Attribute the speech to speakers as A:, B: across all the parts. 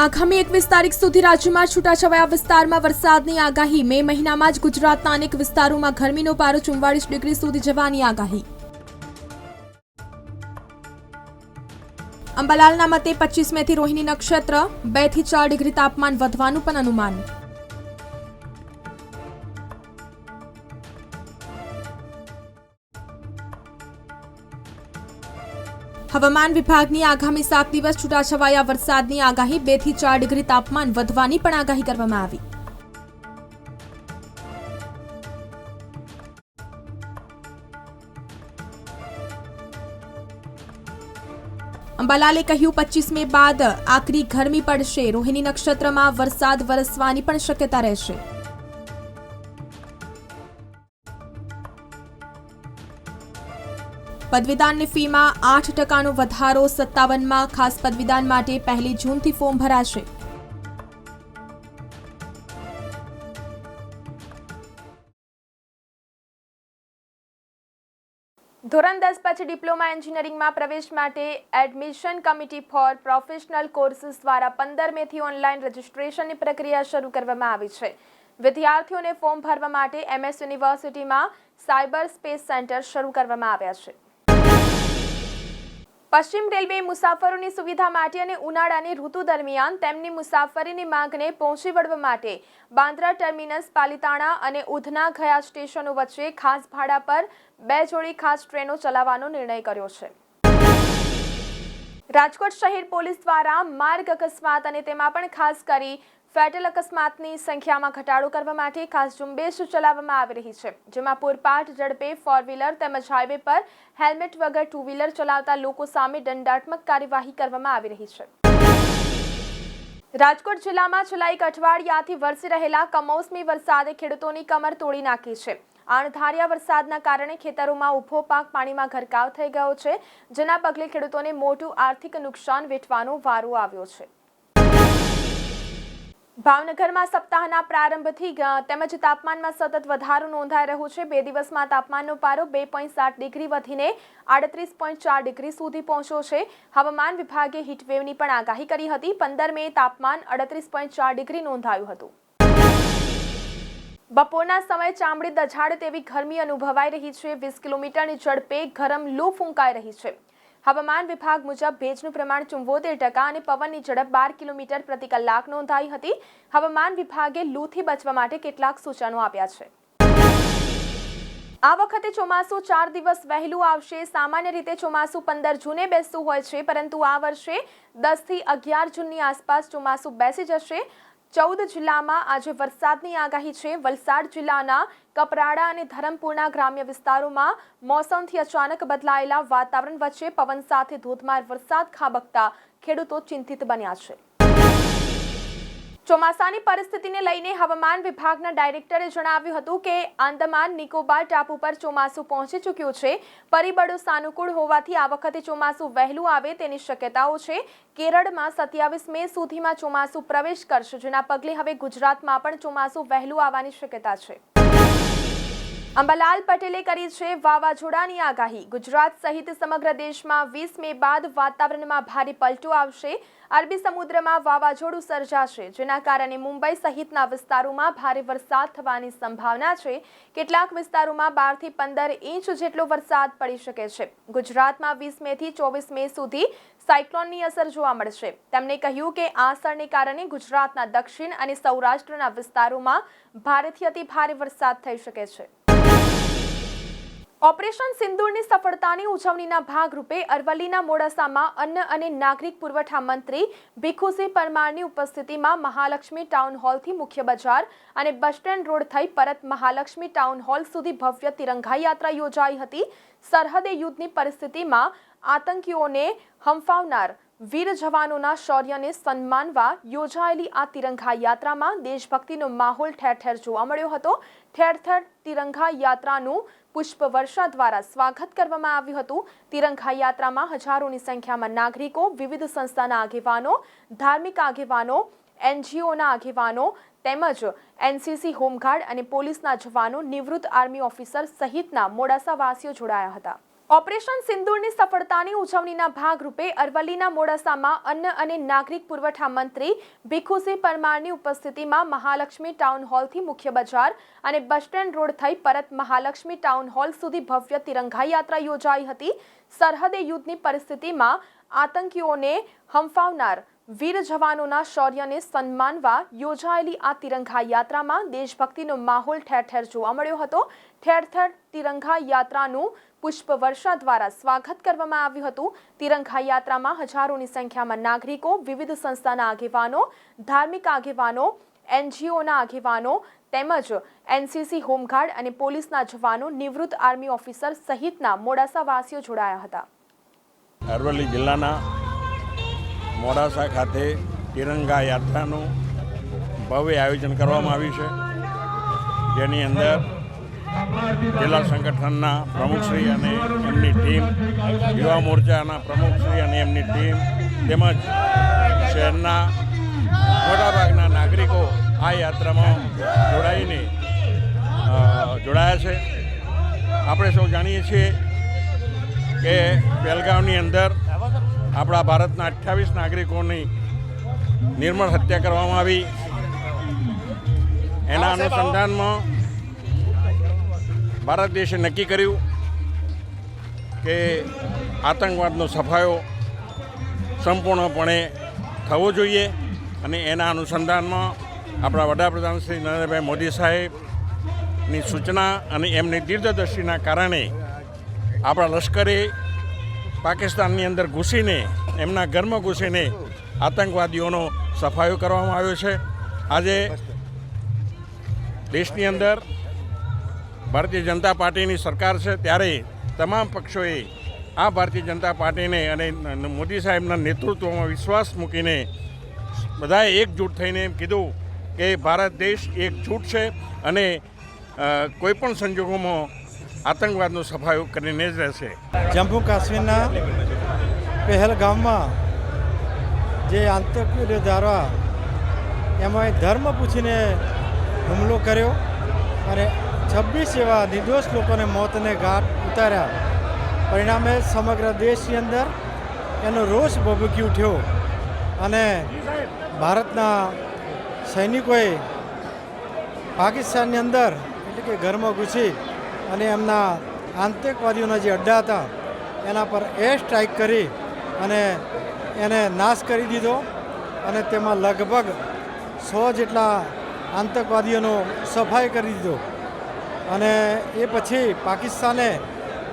A: આગામી એકવીસ તારીખ સુધી રાજ્યમાં છૂટાછવાયા વિસ્તારમાં વરસાદની આગાહી. મે મહિનામાં જ ગુજરાતના અનેક વિસ્તારોમાં ગરમીનો પારો ચુમ્વાળીસ ડિગ્રી સુધી જવાની આગાહી. અંબાલાલના મતે પચીસ મેથી રોહિણી નક્ષત્ર, બેથી ચાર ડિગ્રી તાપમાન વધવાનું પણ અનુમાન. હવામાન વિભાગની આગામી સાત દિવસ છૂટાછવાયા વરસાદની આગાહી, બેથી ચાર ડિગ્રી તાપમાન વધવાની પણ આગાહી કરવામાં આવી. અંબાલાલે કહ્યું પચીસ મે બાદ આકરી ગરમી પડશે. રોહિણી નક્ષત્રમાં વરસાદ વરસવાની પણ શક્યતા રહેશે. પદવીદાનની ફીમાં આઠ ટકાનો વધારો સત્તાવનમાં ખાસ પદવીદાન માટે પહેલી જૂનથી ફોર્મ ભરાશે. ધોરણ દસ પછી ડિપ્લોમા એન્જિનિયરિંગમાં પ્રવેશ માટે admission committee for professional courses દ્વારા પંદર મેથી ઓનલાઈન રજિસ્ટ્રેશનની પ્રક્રિયા શરૂ કરવામાં આવી છે. વિદ્યાર્થીઓને ફોર્મ ભરવા માટે એમએસ યુનિવર્સિટીમાં સાયબર સ્પેસ સેન્ટર શરૂ કરવામાં આવ્યા છે. પશ્ચિમ રેલવે મુસાફરોની સુવિધા માટે અને ઉનાળાની ઋતુ દરમિયાન તેમની મુસાફરીની માંગને પહોંચી વળવા માટે બાંદ્રા ટર્મિનસ, પાલિતાણા અને ઉધના ગયા સ્ટેશનો વચ્ચે ખાસ ભાડા પર બે જોડી ખાસ ટ્રેનો ચલાવવાનો નિર્ણય કર્યો છે. રાજકોટ શહેર પોલીસ દ્વારા માર્ગ અકસ્માત અને તેમાં પણ ખાસ કરી ફેટલ અકસ્માતની સંખ્યામાં ઘટાડો કરવા માટે ખાસ ઝુંબેશ ચલાવવામાં આવી રહી છે, જેમાં પૂરપાટ ઝડપે ફોર વ્હીલર તેમજ હાઈવે પર હેલ્મેટ વગર ટુ વ્હીલર ચલાવતા લોકો સામે દંડાત્મક કાર્યવાહી કરવામાં આવી રહી છે. રાજકોટ જિલ્લામાં છેલ્લા એક અઠવાડિયાથી વરસી રહેલા કમોસમી વરસાદે ખેડૂતોની કમર તોડી નાખી છે. અણધાર્યા વરસાદના કારણે ખેતરોમાં ઊભો પાક પાણીમાં ગરકાવ થઈ ગયો છે, જેના પગલે ખેડૂતોને મોટું આર્થિક નુકસાન વેઠવાનો વારો આવ્યો છે. ભાવનગરમાં સપ્તાહના પ્રારંભથી તેમજ તાપમાનમાં સતત વધારો નોંધાઈ રહ્યો છે. બે દિવસમાં તાપમાનનો પારો બે પોઈન્ટ સાત ડિગ્રી વધીને આડત્રીસ પોઈન્ટ ચાર ડિગ્રી સુધી પહોંચ્યો છે. હવામાન વિભાગે હીટવેવની પણ આગાહી કરી હતી. પંદર મે તાપમાન અડત્રીસ પોઈન્ટ ચાર ડિગ્રી નોંધાયું હતું. બપોરના સમયે ચામડી દઝાડે તેવી ગરમી અનુભવાઈ રહી છે. વીસ કિલોમીટરની ઝડપે ગરમ લૂ ફૂંકાઈ રહી છે. હવામાન વિભાગ મુજબ ભેજનું પ્રમાણ ચુંવોતેર ટકા અને પવનની ઝડપ બાર કિલોમીટર પ્રતિ કલાક નોંધાઈ હતી. હવામાન વિભાગે લૂથી બચવા માટે કેટલાક સૂચનો આપ્યા છે. આ વખતે ચોમાસું ચાર દિવસ વહેલું આવશે. સામાન્ય રીતે ચોમાસું પંદર જૂને બેસતું હોય છે, પરંતુ આ વર્ષે દસથી અગિયાર જૂનની આસપાસ ચોમાસું બેસી જશે. ચૌદ જિલ્લામાં આજે વરસાદની આગાહી છે. વલસાડ જિલ્લાના કપરાડા અને ધરમપુરના ગ્રામ્ય વિસ્તારોમાં મોસમથી અચાનક બદલાયેલા વાતાવરણ વચ્ચે પવન સાથે ધોધમાર વરસાદ ખાબકતા ખેડૂતો ચિંતિત બન્યા છે. ચોમાસાની પરિસ્થિતિને લઈને હવામાન વિભાગના ડાયરેક્ટરે જણાવ્યું હતું કે આંદમાન નિકોબાર ટાપુ પર ચોમાસું પહોંચી ચૂક્યું છે. પરિબળો સાનુકૂળ હોવાથી આ વખતે ચોમાસું વહેલું આવે તેની શક્યતાઓ છે. કેરળમાં સત્યાવીસ મે સુધીમાં ચોમાસું પ્રવેશ કરશે, જેના પગલે હવે ગુજરાતમાં પણ ચોમાસું વહેલું આવવાની શક્યતા છે. અંબાલાલ પટેલે કરી છે વાવાઝોડાની આગાહી. ગુજરાત સહિત સમગ્ર દેશમાં વીસ મે બાદ વાતાવરણમાં ભારે પલટો આવશે. અરબી સમુદ્રમાં વાવાઝોડું સર્જાશે, જેના કારણે મુંબઈ સહિતના વિસ્તારોમાં ભારે વરસાદ થવાની સંભાવના છે. કેટલાક વિસ્તારોમાં બારથી પંદર ઇંચ જેટલો વરસાદ પડી શકે છે. ગુજરાતમાં વીસ મેથી ચોવીસ મે સુધી સાયક્લોનની અસર જોવા મળશે. તેમણે કહ્યું કે આ અસરને કારણે ગુજરાતના દક્ષિણ અને સૌરાષ્ટ્રના વિસ્તારોમાં ભારેથી અતિ ભારે વરસાદ થઈ શકે છે. ઓપરેશન સિંદૂરની સફળતાની ઉજવણીના ભાગરૂપે અરવલ્લીના મોડાસામાં અન્ન અને નાગરિક પુરવઠા મંત્રી ભીખુસિંહ પરમારની ઉપસ્થિતિમાં મહાલક્ષ્મી ટાઉન હોલથી મુખ્ય બજાર અને બસ સ્ટેન્ડ રોડ થઈ પરત મહાલક્ષ્મી ટાઉન હોલ સુધી ભવ્ય તિરંગા યાત્રા યોજાઈ હતી. સરહદે યુદ્ધની પરિસ્થિતિમાં આતંકીઓને હંફાવનાર વીર જવાનોના શૌર્યને સન્માનવા યોજાયેલી આ તિરંગા યાત્રામાં દેશભક્તિનો માહોલ ઠેર ઠેર જોવા મળ્યો હતો. ઠેર ઠેર તિરંગા યાત્રાનું પુષ્પવર્ષા દ્વારા સ્વાગત કરવામાં આવ્યું હતું. તિરંગા યાત્રામાં હજારોની સંખ્યામાં નાગરિકો, વિવિધ સંસ્થાના આગેવાનો, ધાર્મિક આગેવાનો, એનજીઓના આગેવાનો તેમજ એનસીસી હોમગાર્ડ અને પોલીસના જવાનો, નિવૃત્ત આર્મી ઓફિસર સહિતના મોડાસાવાસીઓ જોડાયા હતા. ઓપરેશન સિંદૂરની સફળતાની ઉજવણીના ભાગરૂપે અરવલ્લીના મોડાસામાં અન્ન અને નાગરિક પુરવઠા મંત્રી ભીખુસિંહ પરમારની ઉપસ્થિતિમાં મહાલક્ષ્મી ટાઉન હોલથી મુખ્ય બજાર અને બસ સ્ટેન્ડ રોડ થઈ પરત મહાલક્ષ્મી ટાઉન હોલ સુધી ભવ્ય તિરંગા યાત્રા યોજાઈ હતી. સરહદે યુદ્ધની પરિસ્થિતિમાં આતંકીઓને હંફાવનાર વીર જવાનોના શૌર્યને સન્માનવા યોજાયેલી આ તિરંગા યાત્રામાં દેશભક્તિનો માહોલ ઠેર ઠેર જોવા મળ્યો હતો. ઠેર ઠેર તિરંગા યાત્રાનું પુષ્પવર્ષા દ્વારા સ્વાગત કરવામાં આવ્યું હતું. તિરંગા યાત્રામાં હજારોની સંખ્યામાં નાગરિકો, વિવિધ સંસ્થાના આગેવાનો, ધાર્મિક આગેવાનો, એનજીઓના આગેવાનો તેમજ એનસીસી હોમગાર્ડ અને પોલીસના જવાનો, નિવૃત્ત આર્મી ઓફિસર સહિતના મોડાસાવાસીઓ જોડાયા હતા.
B: અરવલ્લી જિલ્લાના મોડાસા ખાતે તિરંગા યાત્રાનું ભવ્ય આયોજન કરવામાં આવ્યું છે. જેની અંદર જિલ્લા સંગઠનના પ્રમુખશ્રી અને એમની ટીમ યુવા મોરચાના પ્રમુખશ્રી અને એમની ટીમ તેમજ શહેરના મોટાભાગના નાગરિકો આ યાત્રામાં જોડાઈને જોડાયા છે. આપણે સૌ જાણીએ છીએ કે પહેલગામની અંદર આપણા ભારતના અઠ્ઠાવીસ નાગરિકોની નિર્મળ હત્યા કરવામાં આવી. એના અનુસંધાનમાં ભારત દેશે નક્કી કર્યું કે આતંકવાદનો સફાયો સંપૂર્ણપણે થવો જોઈએ અને એના અનુસંધાનમાં આપણા વડાપ્રધાન શ્રી નરેન્દ્રભાઈ મોદી સાહેબની સૂચના અને એમની દીર્ઘદર્શીના કારણે આપણા લશ્કરે પાકિસ્તાનની અંદર ઘૂસીને, એમના ઘરમાં ઘૂસીને આતંકવાદીઓનો સફાયો કરવામાં આવ્યો છે. આજે દેશની અંદર ભારતીય જનતા પાર્ટીની સરકાર છે ત્યારે તમામ પક્ષોએ આ ભારતીય જનતા પાર્ટીને અને મોદી સાહેબના નેતૃત્વમાં વિશ્વાસ મૂકીને બધાએ એકજૂટ થઈને એમ કીધું કે ભારત દેશ એકજૂટ છે અને કોઈપણ સંજોગોમાં આતંકવાદનો સફાયો કરીને જ રહેશે.
C: જમ્મુ કાશ્મીરના પહેલગામમાં જે આતંકવાદીઓ દ્વારા એમાં ધર્મ પૂછીને હુમલો કર્યો અને છવ્વીસ એવા નિર્દોષ લોકોને મોતને ઘાટ ઉતાર્યા. પરિણામે સમગ્ર દેશની અંદર એનો રોષ ભભૂકી ઉઠ્યો અને ભારતના સૈનિકોએ પાકિસ્તાનની અંદર એટલે કે ઘરમાં ઘૂસી અને એમના આતંકવાદીઓના જે અડ્ડા હતા, એના પર એર સ્ટ્રાઇક કરી અને એને નાશ કરી દીધો અને તેમાં લગભગ સો જેટલા આતંકવાદીઓનો સફાઈ કરી દીધો. અને એ પછી પાકિસ્તાને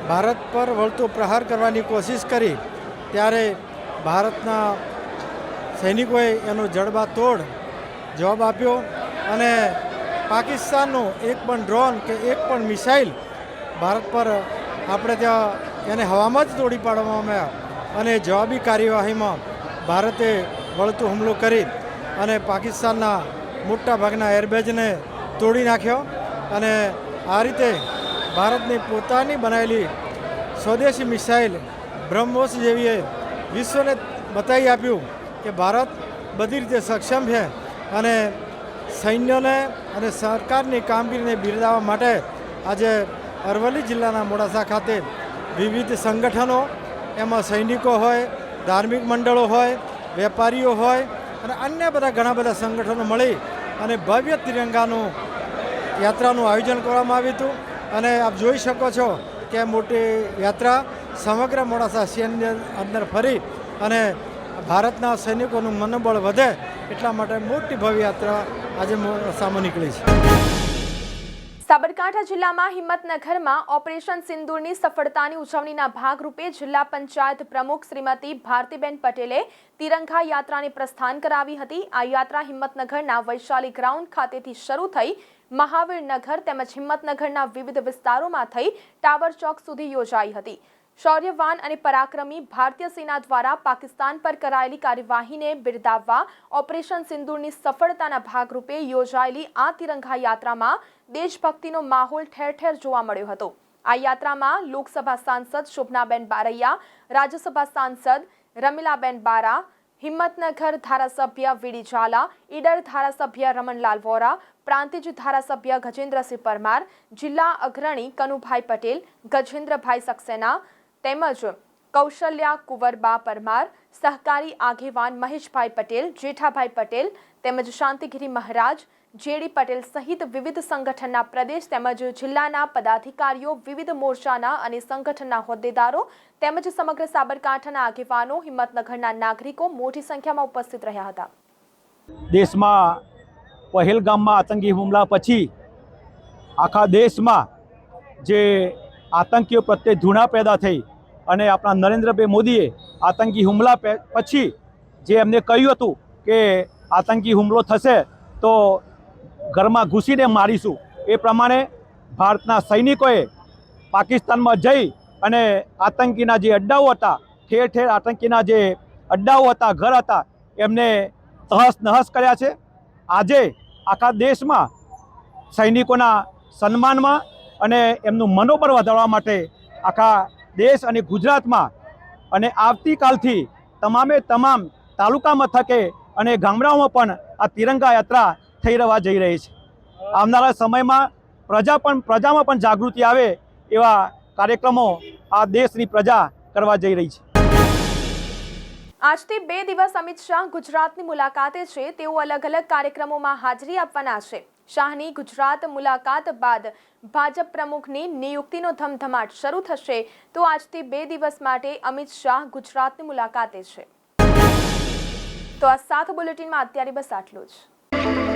C: ભારત પર વળતો પ્રહાર કરવાની કોશિશ કરી, ત્યારે ભારતના સૈનિકોએ એનો જડબાતોડ જવાબ આપ્યો અને પાકિસ્તાનનું એક પણ ડ્રોન કે એક પણ મિસાઇલ ભારત પર આપણે ત્યાં એને હવામાં જ તોડી પાડવામાં આવ્યા અને જવાબી કાર્યવાહીમાં ભારતે વળતો હુમલો કરી અને પાકિસ્તાનના મોટા ભાગના એરબેઝને તોડી નાખ્યો અને આ રીતે ભારતની પોતાની બનાવેલી સ્વદેશી મિસાઇલ બ્રહ્મોસ જેવીએ વિશ્વને બતાવી આપ્યું કે ભારત બધી રીતે સક્ષમ છે અને સૈન્યને અને સરકારની કામગીરીને બિરદાવવા માટે આજે અરવલ્લી જિલ્લાના મોડાસા ખાતે વિવિધ સંગઠનો, એમાં સૈનિકો હોય, ધાર્મિક મંડળો હોય, વેપારીઓ હોય અને અન્ય બધા ઘણા બધા સંગઠનો મળી અને ભવ્ય તિરંગાનું યાત્રાનું આયોજન કરવામાં આવ્યું હતું. અને આપ જોઈ શકો છો કે મોટી યાત્રા સમગ્ર મોડાસા શહેરની અંદર ફરી અને ભારતના સૈનિકોનું મનોબળ વધે એટલા માટે મોટી ભવ્ય યાત્રા આજે મોડાસામાં નીકળી છે.
A: સાબરકાંઠા જિલ્લામાં હિંમતનગરમાં ઓપરેશન સિંદૂરની સફળતાની ઉજવણીના ભાગરૂપે જિલ્લા પંચાયત પ્રમુખ શ્રીમતી ભારતીબેન પટેલે તિરંગા યાત્રાને પ્રસ્થાન કરાવી હતી. આ યાત્રા હિંમતનગરના વૈશાલી ગ્રાઉન્ડ ખાતેથી શરૂ થઈ મહાવીરનગર તેમજ હિંમતનગરના વિવિધ વિસ્તારોમાં થઈ ટાવર ચોક સુધી યોજાઈ હતી. શૌર્યવાન અને પરાક્રમી ભારતીય સેના દ્વારા પાકિસ્તાન પર કરાયેલી કાર્યવાહીને બિરદાવવા ઓપરેશન સિંદૂરની સફળતાના ભાગરૂપે યોજાયેલી આ તિરંગા યાત્રામાં દેશભક્તિનો માહોલ ઠેર ઠેર જોવા મળ્યો હતો. આ યાત્રામાં લોકસભા સાંસદ શોભનાબેન બારૈયા, રાજ્યસભા સાંસદ રમીલાબેન બારા હિંમતનગર ધારાસભ્ય વીડી ઝાલા, ઈડર ધારાસભ્ય રમણલાલ વોરા પ્રાંતિજ ધારાસભ્ય ગજેન્દ્રસિંહ પરમાર, જિલ્લા અગ્રણી કનુભાઈ પટેલ, ગજેન્દ્રભાઈ સક્સેના તેમજ કૌશલ્યા કુંવરબા પરમાર, સહકારી આગેવાન મહેશભાઈ પટેલ, જેઠાભાઈ પટેલ તેમજ શાંતિગીરી મહારાજ, જેડી પટેલ સહિત વિવિધ સંગઠનના પ્રદેશ તેમજ જિલ્લાના પદાધિકારીઓ, વિવિધ મોરચાના અને સંગઠનના હોદ્દેદારો તેમજ સમગ્ર સાબરકાંઠાના આગેવાનો, હિંમતનગરના નાગરિકો મોટી સંખ્યામાં ઉપસ્થિત રહ્યા હતા.
D: દેશમાં પહેલગામમાં આતંકી હુમલા પછી આખા દેશમાં જે આતંકીઓ પ્રત્યે ધૂણા પેદા થઈ અને આપણા નરેન્દ્રભાઈ મોદીએ આતંકી હુમલા પછી જે એમને કહ્યું હતું કે આતંકી હુમલો થશે તો ઘરમાં ઘૂસીને મારીશું. એ પ્રમાણે ભારતના સૈનિકોએ પાકિસ્તાનમાં જઈ અને આતંકીના જે અડ્ડાઓ હતા, ઠેર ઠેર આતંકીના જે અડ્ડાઓ હતા, ઘર હતા, એમને તહસ નહસ કર્યા છે. આજે આખા દેશમાં સૈનિકોના સન્માનમાં અને એમનું મનોબળ વધારવા માટે આખા દેશ અને ગુજરાતમાં અને આવતીકાલથી તમામે તમામ તાલુકા મથકે અને ગામડાઓમાં પણ આ તિરંગા યાત્રા થઈ રહેવા જઈ રહી છે. આવનારા સમયમાં પ્રજા પણ, પ્રજામાં પણ જાગૃતિ આવે એવા કાર્યક્રમો આ દેશની પ્રજા કરવા જઈ રહી છે.
A: આજથી બે દિવસ અમિત શાહ ગુજરાતની મુલાકાતે છે. તેઓ અલગ અલગ કાર્યક્રમોમાં હાજરી આપવાના છે. શાહની ગુજરાત મુલાકાત બાદ ભાજપ પ્રમુખની નિયુક્તિનો ધમધમાટ શરૂ થશે. તો આજથી બે દિવસ માટે અમિત શાહ ગુજરાતની મુલાકાતે છે. તો આ સાત બુલેટિનમાં અત્યારે બસ આટલું જ.